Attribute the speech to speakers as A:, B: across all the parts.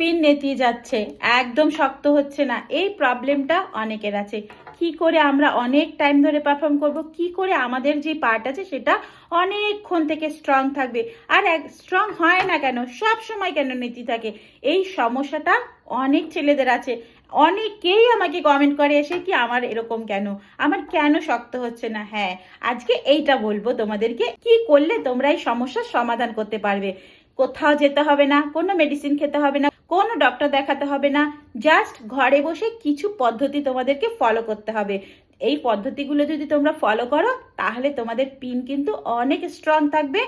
A: Pin নেতিয়ে যাচ্ছে, একদম শক্ত হচ্ছে না। এই প্রবলেমটা অনেকের আছে। কি করে আমরা অনেক টাইম ধরে পারফর্ম করব, কি করে আমাদের যে পার্ট আছে সেটা অনেকক্ষণ থেকে স্ট্রং থাকবে। আর এক স্ট্রং হয় না কেন? সব সময় কেন নীতি থাকে? এই সমস্যাটা অনেক ছেলেদের আছে। অনেকেই আমাকে কমেন্ট করে, এসে কি আমার এরকম কেন? আমার কেন শক্ত হচ্ছে না? হ্যাঁ আজকে এইটা বলব তোমাদেরকে। কি করলে তোমরা এই সমস্যার সমাধান করতে পারবে? কোথাও যেতে হবে না, কোনো মেডিসিন খেতে হবে না। কোনো ডক্টর দেখাতে হবে না। জাস্ট ঘরে বসে কিছু পদ্ধতি তোমাদেরকে ফলো করতে হবে। এই পদ্ধতিগুলো যদি তোমরা ফলো করো, তাহলে তোমাদের পিন কিন্তু অনেক স্ট্রং থাকবে।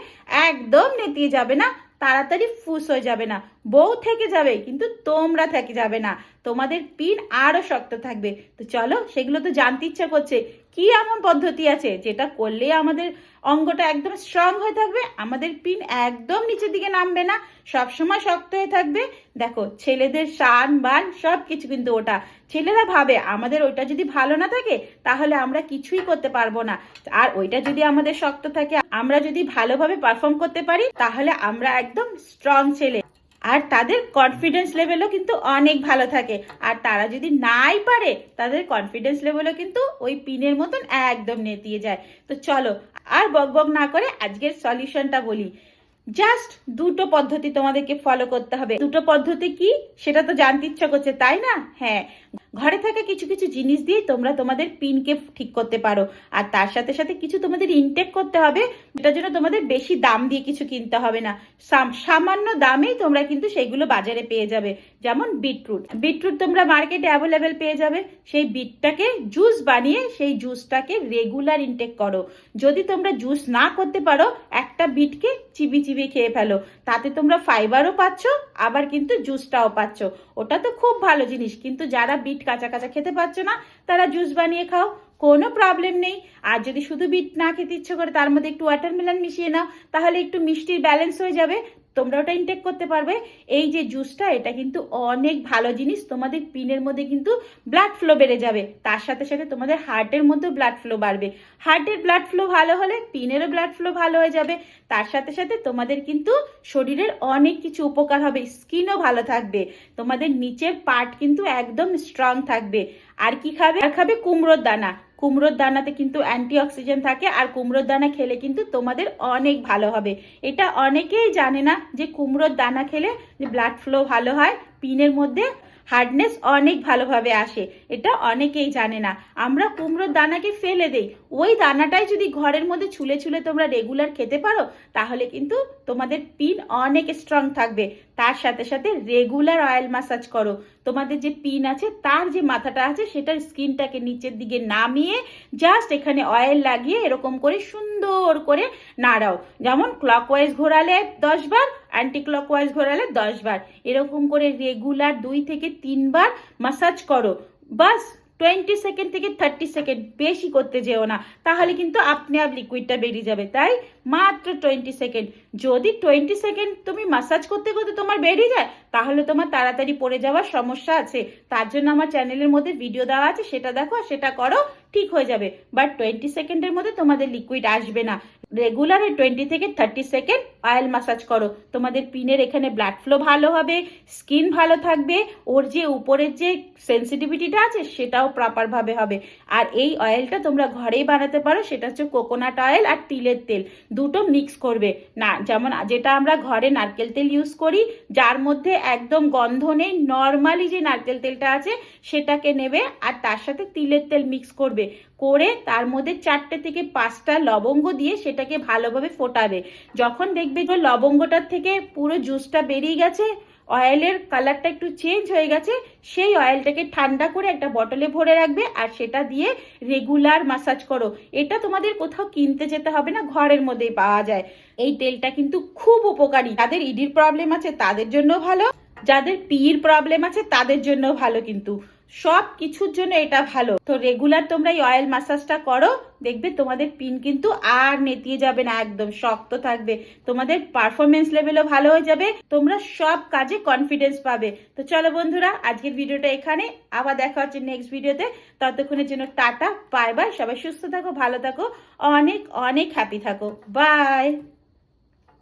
A: একদম নেতিয়ে যাবে না। তাড়াতাড়ি ফুস হয়ে যাবে না। বউ থেকে যাবে, কিন্তু তোমরা থেকে যাবে না। তোমাদের পিন আরও শক্ত থাকবে। তো চলো, সেগুলো তো জানতে ইচ্ছা করছে। কি এমন পদ্ধতি আছে? যেটা করলে আমাদের অঙ্গটা একদম স্ট্রং হয়ে থাকবে, আমাদের পিন একদম নিচের দিকে নামবে না সব সময় শক্ত হয়ে থাকবে। দেখো, ছেলেদের সান, বান সব কিছু কিন্তু ওটা। ছেলেরা ভাবে, আমাদের ওইটা যদি ভালো না থাকে, তাহলে আমরা কিছুই করতে পারব না। আর ওইটা যদি আমাদের শক্ত থাকে, আমরা যদি ভালোভাবে পারফর্ম করতে পারি, তাহলে আমরা একদম স্ট্রং ছেলে। আর তাদের কনফিডেন্স লেভেলও কিন্তু অনেক ভালো থাকে। আর তারা যদি নাই পারে, তাদের কনফিডেন্স লেভেলও কিন্তু ওই পিনের মতন একদম নেতিয়ে যায়। তো চলো, আর বক বক না করে আজকের সলিউশনটা বলি। জাস্ট দুটো পদ্ধতি তোমাদেরকে ফলো করতে হবে। দুটো পদ্ধতি কি? সেটা তো জানতে ইচ্ছা করছে, তাই না? হ্যাঁ। ঘরে থাকা কিছু কিছু জিনিস দিয়ে তোমরা তোমাদের পিনকে ঠিক করতে পারো। আর তার সাথে সাথে কিছু তোমাদের ইনটেক করতে হবে এটার জন্য তোমাদের বেশি দাম দিয়ে কিছু কিনতে হবে না। সামান্য দামেই তোমরা কিন্তু সেগুলো বাজারে পেয়ে যাবে। যেমন বিটরুট। বিটরুট তোমরা মার্কেটে অ্যাভেলেবেল পেয়ে যাবে। সেই বিটটাকে জুস বানিয়ে সেই জুসটাকে রেগুলার ইনটেক করো। যদি তোমরা জুস না করতে পারো, একটা বিটকে চিবি চিবি খেয়ে ফেলো। তাতে তোমরা ফাইবারও পাচ্ছ, আবার কিন্তু জুসটাও পাচ্ছ। ওটা তো খুব ভালো জিনিস। কিন্তু যারা বিট কাঁচা কাঁচা খেতে পারছ না, তারা জুস বানিয়ে খাও, কোনো প্রবলেম নেই। আর যদি শুধু বিট না খেতে ইচ্ছে করে, তার মধ্যে একটু ওয়াটারমেলন মিশিয়ে নাও, তাহলে একটু মিষ্টির ব্যালেন্স হয়ে যাবে। তোমরা ওটা ইনটেক করতে পারবে। এই যে জুসটা এটা কিন্তু অনেক ভালো জিনিস। তোমাদের পিনের মধ্যে কিন্তু ব্লাড ফ্লো বেড়ে যাবে। তার সাথে সাথে তোমাদের হার্টের মধ্যেও ব্লাড ফ্লো বাড়বে। হার্টের ব্লাড ফ্লো ভালো হলে পিনেরও ব্লাড ফ্লো ভালো হয়ে যাবে। তার সাথে সাথে তোমাদের কিন্তু শরীরের অনেক কিছু উপকার হবে। স্কিনও ভালো থাকবে। তোমাদের নিচের পার্ট কিন্তু একদম স্ট্রং থাকবে। আর কি খাবে? আর খাবে কুমড়োর দানা। কুমড়োর দানাতে কিন্তু অ্যান্টি অক্সিজেন থাকে আর কুমড়োর দানা খেলে কিন্তু তোমাদের অনেক ভালো হবে। এটা অনেকেই জানে না যে কুমড়োর দানা খেলে যে ব্লাড ফ্লো ভালো হয়। পিনের মধ্যে হার্ডনেস অনেক ভালোভাবে আসে। এটা অনেকেই জানে না। আমরা কুমড়োর দানাকে ফেলে দেই। ওই দানাটাই যদি ঘরের মধ্যে ছুলে ছুলে তোমরা রেগুলার খেতে পারো, তাহলে কিন্তু তোমাদের পিন অনেক স্ট্রং থাকবে। তার সাথে সাথে রেগুলার অয়েল মাসাজ করো। তোমাদের যে পিন আছে, তার যে মাথাটা আছে, সেটার স্কিনটাকে নিচের দিকে নামিয়ে জাস্ট এখানে অয়েল লাগিয়ে এরকম করে সুন্দর করে নাড়াও। যেমন ক্লকওয়াইজ ঘোরালে দশ বার অ্যান্টি ক্লকওয়াইজ ঘোরালে দশ বার। এরকম করে রেগুলার দুই থেকে তিনবার মাসাজ করো। বাস টোয়েন্টি সেকেন্ড থেকে থার্টি সেকেন্ড বেশি করতে যেও না। তাহলে কিন্তু আপনি আপ লিকুইডটা বেরিয়ে যাবে। তাই মাত্র টোয়েন্টি সেকেন্ড যদি টোয়েন্টি সেকেন্ড তুমি মাসাজ করতে করতে তোমার বেরিয়ে যায়, তাহলে তোমার তাড়াতাড়ি পড়ে যাওয়ার সমস্যা আছে। তার জন্য আমার চ্যানেলের মধ্যে ভিডিও দেওয়া আছে, সেটা দেখো আর সেটা করো, ঠিক হয়ে যাবে। বাট টোয়েন্টি সেকেন্ডের মধ্যে তোমাদের লিকুইড আসবে না। রেগুলার টোয়েন্টি থেকে থার্টি সেকেন্ড অয়েল মাসাজ করো। তোমাদের পিনের এখানে ব্লাড ফ্লো ভালো হবে স্কিন ভালো থাকবে, ওর যে উপরের যে সেন্সিটিভিটিটা আছে সেটাও প্রপারভাবে হবে। আর এই অয়েলটা তোমরা ঘরেই বানাতে পারো, সেটা হচ্ছে কোকোনাট অয়েল আর তিলের তেল। দুটো মিক্স করবে। না, যেমন যেটা আমরা ঘরে নারকেল তেল ইউজ করি, যার মধ্যে একদম গন্ধ নেই নর্মালি যে নারকেল তেলটা আছে সেটাকে নেবে, আর তার সাথে তিলের তেল মিক্স করবে। করে তার মধ্যে চারটে থেকে পাঁচটা লবঙ্গ দিয়ে সেটাকে ভালোভাবে ফোটাবে। যখন দেখবে যে লবঙ্গটার থেকে পুরো জুসটা বেরিয়ে গেছে অয়েলের কালারটা একটু চেঞ্জ হয়ে গেছে, সেই অয়েলটাকে ঠান্ডা করে একটা বটলে ভরে রাখবে আর সেটা দিয়ে রেগুলার মাসাজ করো। এটা তোমাদের কোথাও কিনতে যেতে হবে না, ঘরের মধ্যেই পাওয়া যায়। এই তেলটা কিন্তু খুব উপকারী। যাদের ইডির প্রবলেম আছে, তাদের জন্য ভালো। যাদের পির প্রবলেম আছে, তাদের জন্য ভালো কিন্তু। সব কিছুর জন্য এটা ভালো। তো রেগুলার তোমরা এই অয়েল মাসাজটা করো, দেখবে তোমাদের পিন কিন্তু আর নেতিয়ে যাবে না, একদম শক্ত থাকবে। তোমাদের পারফরমেন্স লেভেলও ভালো হয়ে যাবে, তোমরা সব কাজে কনফিডেন্স পাবে। তো চলো বন্ধুরা, আজকের ভিডিওটা এখানে, আবার দেখা হচ্ছে নেক্সট ভিডিওতে। ততক্ষণের জন্য টাটা বাই বাই সবাই সুস্থ থাকো, ভালো থাকো, অনেক অনেক হ্যাপি থাকো। বাই